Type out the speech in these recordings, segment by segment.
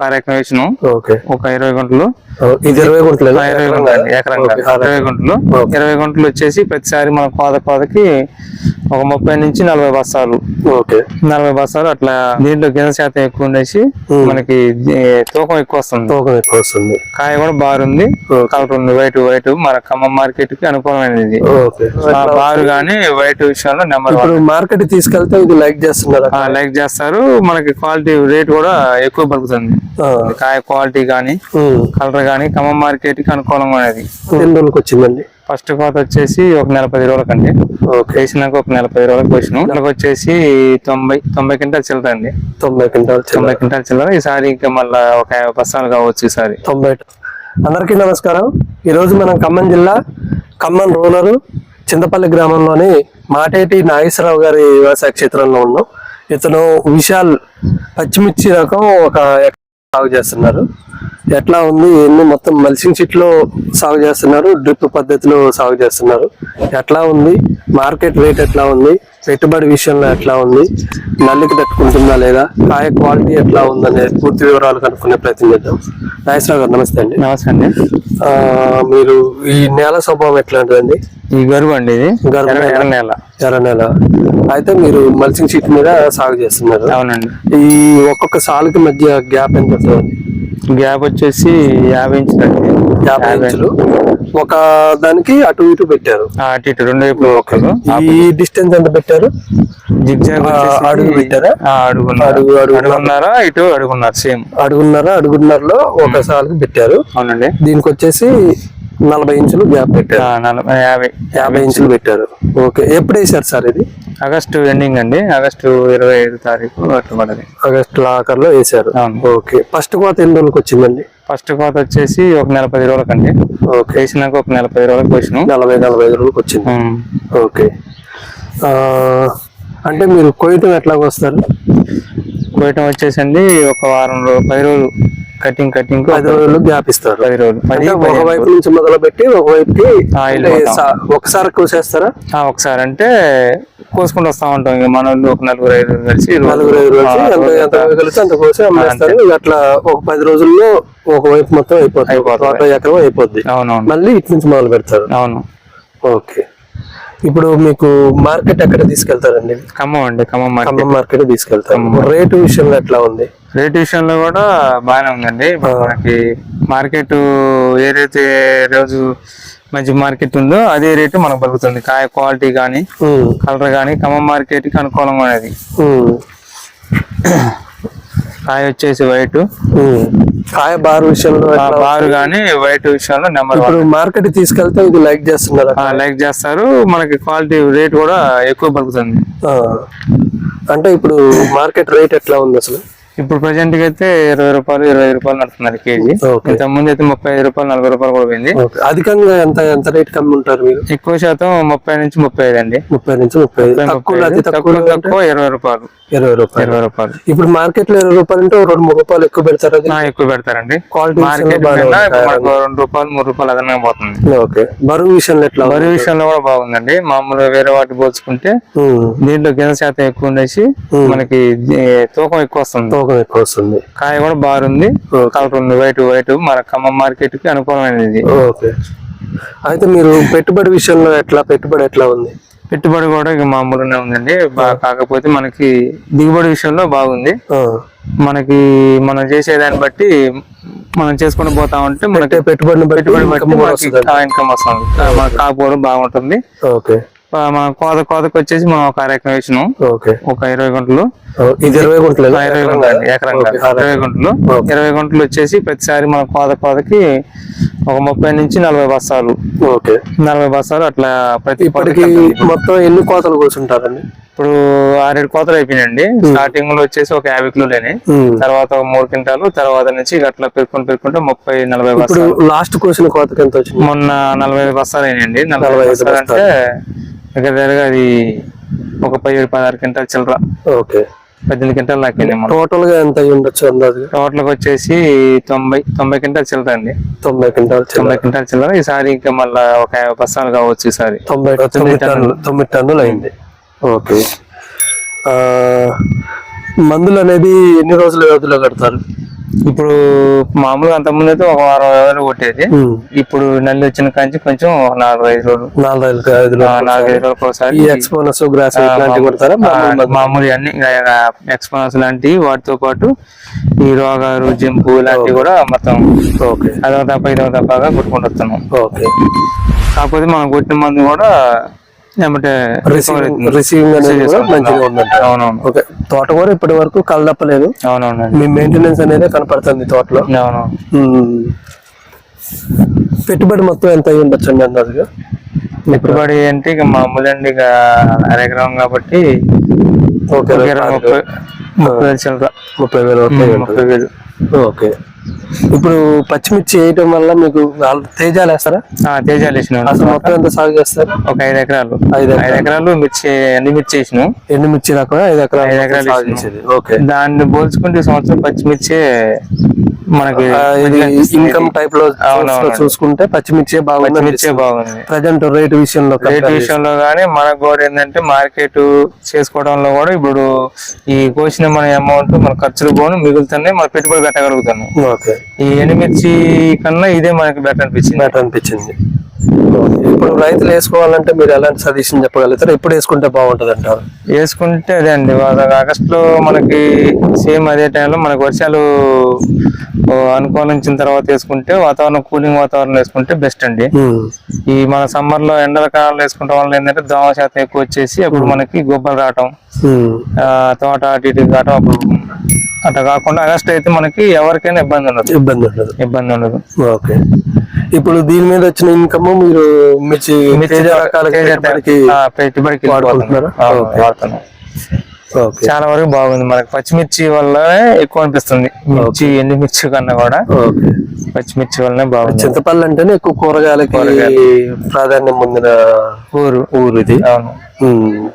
కార్యక్రమం వేసినాం. ఒక ఇరవై గుంటలు. ఇది ఇరవై గుంటలు ఇరవై గుంటలు ఎకరం. ఇరవై గుంటలు. ఇరవై గుంటలు వచ్చేసి ప్రతిసారి మన కోత కోతకి ఒక ముప్పై నుంచి నలభై బస్తాలు. ఓకే. నలభై బస్తాలు అట్లా దీంట్లో గింజ శాతం ఎక్కువ ఉండేసి. మనకి తూకం ఎక్కువ వస్తుంది. తూకం ఎక్కువ వస్తుంది. కాయ కూడా బారుంది. కలర్ ఉంది వైట్ వైట్. మన ఖమ్మం మార్కెట్కి అనుకూలమైనది బారు గానీ వైట్ విషయంలో నెంబర్ మార్కెట్ తీసుకెళ్తే లైక్ చేస్తున్నారా లైక్ చేస్తారు. మనకి క్వాలిటీ రేట్ కూడా ఎక్కువ పలుకుతుంది. కాయ క్వాలిటీ ఉమ్. కలర్ కానీ ఖమ్మం మార్కెట్కి అనుకూలంగా ఎన్ని రోజులకు వచ్చిందండి ఫస్ట్ కోత వచ్చేసి ఒక నెల పది రోజులకండి వేసినాక ఒక నెల పది రోజులకు పోసినాం. నెలకు వచ్చేసి తొంభై తొంభై క్వింటాలు చిల్లరండి తొంభై క్వింటాల్ చిల్లర. తొంభై క్వింటాలు చిల్లర. ఈసారి ఇంకా మళ్ళా ఒక యాభై బస్తాలు కావచ్చు ఈసారి తొంభై. అందరికీ నమస్కారం. ఈరోజు మనం ఖమ్మం జిల్లా ఖమ్మం రూరల్ చింతపల్లి గ్రామంలోని మాటేటి నాగేశ్వరరావు గారి వ్యవసాయ క్షేత్రంలో ఉన్నాం. ఇతను విశాల్ పచ్చిమిర్చి రకం ఒక సాగు చేస్తున్నారు. ఎట్లా ఉంది ఎన్ని మొత్తం మల్సింగ్ షీట్లో సాగు చేస్తున్నారు డ్రిప్ పద్ధతిలో సాగు చేస్తున్నారు. ఎట్లా ఉంది మార్కెట్ రేట్ ఎట్లా ఉంది పెట్టుబడి విషయంలో ఎట్లా ఉంది నల్లికి తట్టుకుంటుందా లేదా కాయ క్వాలిటీ ఎట్లా ఉందనే పూర్తి వివరాలు కనుక్కునే ప్రయత్నం చేద్దాం. నాగేశ్వరరావు గారు నమస్తే అండి. నమస్తే అండి. ఆ, మీరు ఈ నేల స్వభావం ఎట్లాంటిదండి? ఈ గరువు అండి ఇది. ఎర్ర- నేల. ఎర్ర నేల. ఎర్ర నేల. అయితే మీరు మల్సింగ్ షీట్ మీద సాగు చేస్తున్నారు. అవునండి. ఈ ఒక్కొక్క సాలుకి మధ్య గ్యాప్ ఎంత ఉంటుందండి? గ్యాప్ వచ్చేసి యాభై ఇంచులు అండి. యాభై ఇంచులు. ఒక దానికి అటు ఇటు పెట్టారు. అటు ఇటు రెండు వైపులు ఈ డిస్టెన్స్ ఎంత పెట్టారు? జిగ్జాగ్ అడుగు పెట్టారా? అడుగు, అడుగు. అడుగున్నారా. ఇటు అడుగున్నారు సేమ్. అడుగున్నర అడుగున్నరలో ఒక సాలుకి పెట్టారు. అవునండి. దీనికి వచ్చేసి నలభై ఇంచులు గ్యాప్ పెట్టారు. యాభై. యాభై ఇంచులు పెట్టారు. ఓకే ఎప్పుడు వేసారు సార్ ఇది? ఆగస్టు ఎండింగ్ అండి ఆగస్టు ఇరవై ఐదు తారీఖు పడది. ఆగస్టు ఆఖరిలో వేసారు అవును. ఓకే ఫస్ట్ కోత ఎన్ని రోజులకు వచ్చిందండి? ఫస్ట్ కోత వచ్చేసి ఒక నెల పది రోజులకండి ఓకే. వేసినాక ఒక నెల పది రోజులకు పోసినాం. నలభై నలభై ఐదు రోజులకు వచ్చింది. ఓకే. అంటే మీరు కొయ్యటం ఎట్లాగ వస్తారు కోయటం వచ్చేసండి ఒక వారం రోజు పది రోజులు. కటింగ్ కటింగ్ పది రోజులు గ్యాప్ ఇస్తారు పది రోజులు. ఒకవైపు నుంచి మొదలు పెట్టి ఒకవైపుకి ఒకసారి కోసేస్తారా ఒకసారి అంటే కోసుకుంటూ వస్తా ఉంటాం. ఇక మన ఒక నలుగురు ఐదు కలిసి నలుగురు ఐదు ఎంత కలిసి అంత కోసి అమ్మేస్తారు అట్లా ఒక పది రోజుల్లో ఒకవైపు మొత్తం అయిపోతుంది. తోట ఎకరం అయిపోద్ది. అవునవును. మళ్ళీ ఇటు నుంచి మొదలు పెడతారు. అవును. ఓకే. ఇప్పుడు మీకు మార్కెట్ ఎక్కడ తీసుకెళ్తారండి? ఖమ్మం అండి. ఖమ్మం మార్కెట్. ఖమ్మం మార్కెట్ తీసుకెళ్తారు. రేటు విషయంలో ఎట్లా ఉంది? రేట్ విషయంలో కూడా బాగానే ఉందండి. ఇప్పుడు మనకి మార్కెట్ ఏదైతే రోజు మంచి మార్కెట్ ఉందో అదే రేటు మనకు పలుకుతుంది కాయ క్వాలిటీ కానీ కలర్ కానీ ఖమ్మం మార్కెట్కి అనుకూలంగా ఉన్నది. కాయ వచ్చేసి వైట్. కాయ బార్ విషయంలో బారు కానీ వైట్ విషయంలో నెంబర్ ఇప్పుడు మార్కెట్ తీసుకెళ్తే ఇది లైక్ చేస్తున్నారా లైక్ చేస్తారు. మనకి క్వాలిటీ రేట్ కూడా ఎక్కువ పలుకుతుంది. అంటే ఇప్పుడు మార్కెట్ రేట్ ఎట్లా ఉంది అసలు? ఇప్పుడు ప్రజెంట్కి అయితే ఇరవై రూపాయలు ఇరవై రూపాయలు నడుతున్నారు కేజీ. ఇంత ముందు అయితే ముప్పై ఐదు రూపాయలు నలభై రూపాయలు కూడా పోయింది. అధికంగా ఎంత ఎంత రేట్ కమ్మి ఉంటారు మీరు? ఎక్కువ శాతం ముప్పై నుంచి ముప్పై ఐదు అండి. ముప్పై నుంచి ముప్పై ఐదు. తక్కువ ఇరవై రూపాయలు. ఇరవై రూపాయలు. ఇరవై రూపాయలు. ఇప్పుడు మార్కెట్లో ఇరవై రూపాయలు అంటే రెండు మూడు రూపాయలు ఎక్కువ పెడతారు ఎక్కువ పెడతారండి. క్వాలిటీ మార్కెట్ రెండు రూపాయలు మూడు రూపాయలు అదనంగా పోతుంది. ఓకే. బరువు విషయంలో ఎట్లా? వరి విషయంలో కూడా బాగుందండి. మామూలుగా వేరే వాటి పోల్చుకుంటే దీంట్లో గింజ శాతం ఎక్కువ ఉండేసి మనకి తూకం ఎక్కువ వస్తుంది. తూకం ఎక్కువ వస్తుంది. కాయ కూడా బాగుంది. కలర్ ఉంది. White white. మన ఖమ్మం మార్కెట్కి అనుకూలమైనది ఓకే. అయితే మీరు పెట్టుబడి విషయంలో ఎట్లా పెట్టుబడి ఎట్లా ఉంది? పెట్టుబడి కూడా ఇక మామూలుగానే ఉందండి. కాకపోతే మనకి దిగుబడి విషయంలో బాగుంది. మనకి మనం చేసేదాన్ని బట్టి మనం చేసుకుని పోతా ఉంటే మనకి బట్టి పెట్టుబడి బట్టి? ఇన్కమ్ వస్తుంది. మన కాకపోవడం బాగుంటుంది. ఓకే. మన కోత కోతకు వచ్చేసి మనం ఒక కార్యక్రమం వేసినాం. ఓకే. ఒక ఇరవై గంటలు. ఇరవై గుంటలు ఇరవై గుంటలు ఎకరం. ఇరవై గుంటలు. ఇరవై గుంటలు వచ్చేసి ప్రతిసారి మన కోత కోతకి ఒక ముప్పై నుంచి నలభై బస్తాలు. ఓకే. నలభై బస్తాలు అట్లా ప్రతి ఇప్పటికి మొత్తం ఎన్ని కోతలు కూర్చుంటారండి ఇప్పుడు ఆరేడు కోతలు అయిపోయినాయండి. స్టార్టింగ్లో వచ్చేసి ఒక యాభై కిలోలేని. తర్వాత ఒక మూడు క్వింటాలు తర్వాత నుంచి అట్లా పెరుకుంటూ పెరుకుంటే ముప్పై నలభై బస్తాలు. లాస్ట్ కోసిన కోతకి ఎంత వచ్చింది? మొన్న నలభై బస్తాలు అయినాయండి. నలభై బస్తాలు అంటే దగ్గర అది ఒక పదిహేడు పదహారు క్వింటాల్ చిల్లర. ఓకే. పద్దెనిమిది క్వింటాల్ మనం. టోటల్గా ఎంత ఉండొచ్చు అందాజుగా? టోటల్ వచ్చేసి తొంభై తొంభై క్వింటాల్ చిల్లర అండి. తొంభై క్వింటాల్. తొంభై క్వింటాల్ చిల్లర. ఈసారి ఇంకా మళ్ళా ఒక యాభై బస్తాలు కావచ్చు ఈసారి తొంభై తొమ్మిది టన్నులు తొమ్మిది టన్నులు అయింది. ఓకే. మందులు అనేది ఎన్ని రోజుల వ్యవధిలో కడతారు? ఇప్పుడు మామూలుగా అంత ముందు అయితే ఒక వారం రోజులు కొట్టేది. ఇప్పుడు నల్లి వచ్చిన కాంచి కొంచెం నాలుగు ఐదు రోజులు. నాలుగు ఐదు నాలుగు ఐదు రోజులకు ఒకసారి ఎక్స్పోనస్ గ్రాస్ మామూలు అన్ని ఎక్స్పోనస్ లాంటివి వాటితో పాటు ఈ రోగాలు జంపు ఇలాంటివి కూడా మొత్తం ఓకే. అదొక తప్ప ఇదొక తప్పగా కొట్టుకుంటూ వస్తున్నాం. ఓకే. కాకపోతే మనం కొట్టిన మందు కూడా రిసీవింగ్ రిసీవింగ్ అనేది కూడా మంచిగా ఉందంట. అవునవును. ఓకే. తోటకూర ఇప్పటి వరకు కలదప్పలేదు. అవునవునండి. మీ మెయింటెనెన్స్ అనేది కనపడుతుంది తోటలో. పెట్టుబడి మొత్తం ఎంత అయి ఉండొచ్చు అండి పెట్టుబడి అంటే ఇక మామూలు అండి ఇక అరెకరం కాబట్టి ఓకే ముప్పై ముప్పై వేలు. ముప్పై వేలు. ఓకే. ఇప్పుడు పచ్చిమిర్చి వేయటం వల్ల మీకు తేజాలు వేస్తారా? తేజాలు వేసినాం. అసలు మొత్తం ఎంత సాగు చేస్తారు? ఒక ఐదు ఎకరాలు. ఐదు ఐదు ఎకరాలు మిర్చి అన్ని మిర్చి వేసినాం? ఎండు మిర్చి రకం? ఐదు ఎకరాలు ఐదు ఎకరాలు ఓకే. దాన్ని పోల్చుకుంటే సంవత్సరం పచ్చిమిర్చి మనకి ఇన్కమ్ టైప్లో. చూసుకుంటే పచ్చిమిర్చి బాగుంది బాగుంది ప్రజెంట్ రేట్ విషయంలో రేట్ విషయంలో గానీ మనకు కూడా ఏంటంటే మార్కెట్ చేసుకోవడంలో కూడా ఇప్పుడు ఈ కోసిన మన అమౌంట్ మన ఖర్చులు పోను మిగులుతున్నాయి మన పెట్టుబడి పెట్టగలుగుతాను ఈ ఎండుమిర్చి కన్నా ఇదే మనకి బెటర్ అనిపించింది. బెటర్ అనిపించింది. ఇప్పుడు రైతులు వేసుకోవాలంటే మీరు ఎలాంటి సజెషన్ చెప్పగలుగుతారు? ఎప్పుడు వేసుకుంటే బాగుంటది అంటారు? వేసుకుంటే అదే అండి. ఆగస్ట్లో మనకి సేమ్ అదే టైంలో మనకి వర్షాలు అనుకూలించిన తర్వాత వేసుకుంటే వాతావరణం కూలింగ్ వాతావరణం వేసుకుంటే బెస్ట్ అండి. ఈ మన సమ్మర్లో ఎండల కాలంలో వేసుకుంటాం వల్ల ఏంటంటే దోమ శాతం ఎక్కువ వచ్చేసి అప్పుడు మనకి గొబ్బలు రావటం తోట అటు ఇటు అప్పుడు అట్లా కాకుండా ఆగస్ట్ అయితే మనకి ఎవరికైనా ఇబ్బంది ఉండదు. ఇబ్బంది ఉండదు. ఇబ్బంది ఉండదు. ఓకే. ఇప్పుడు దీని మీద వచ్చిన ఇన్కమ్ మీరు మిర్చి పెట్టుబడికి ఆ, పెట్టుబడికి వాడుకుంటున్నారా? అవును, ఓకే. వాడుతున్నాం. ఓకే. చాలా వరకు బాగుంది. మనకి పచ్చిమిర్చి వల్ల ఎక్కువ అనిపిస్తుంది. మిర్చి ఎండు మిర్చి కన్నా కూడా పచ్చిమిర్చి వల్లనే బాగుంది. చింతపల్లి అంటేనే ఎక్కువ కూరగాయలకి ప్రాధాన్యం పొందిన ఊరు. ఊరు ఇది. అవును. ఉమ్.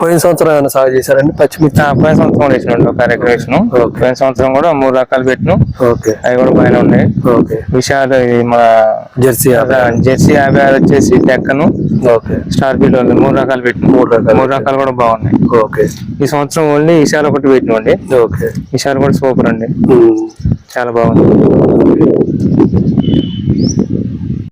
పోయిన సంవత్సరం ఏమైనా సాగు చేశారండి? పచ్చిమిర్చి? పోయిన సంవత్సరం కూడా వేసినాం ఒక ఎకరం వేసినాం. పోయిన సంవత్సరం కూడా మూడు రకాలు పెట్టినాం. ఓకే. అవి కూడా బాగానే ఉన్నాయి. ఓకే. విషయాలు మన జెర్సీ. జెర్సీ యాభై ఆరు వచ్చేసి డెక్కను ఓకే. స్టార్ వాళ్ళు మూడు రకాలు పెట్టినాం. మూడు రకాలు మూడు రకాలు కూడా బాగున్నాయి. ఓకే. ఈ సంవత్సరం ఓన్లీ ఈసారి ఒకటి పెట్టినామండి. ఓకే. ఈసారి కూడా సూపర్ అండి. చాలా బాగుంది.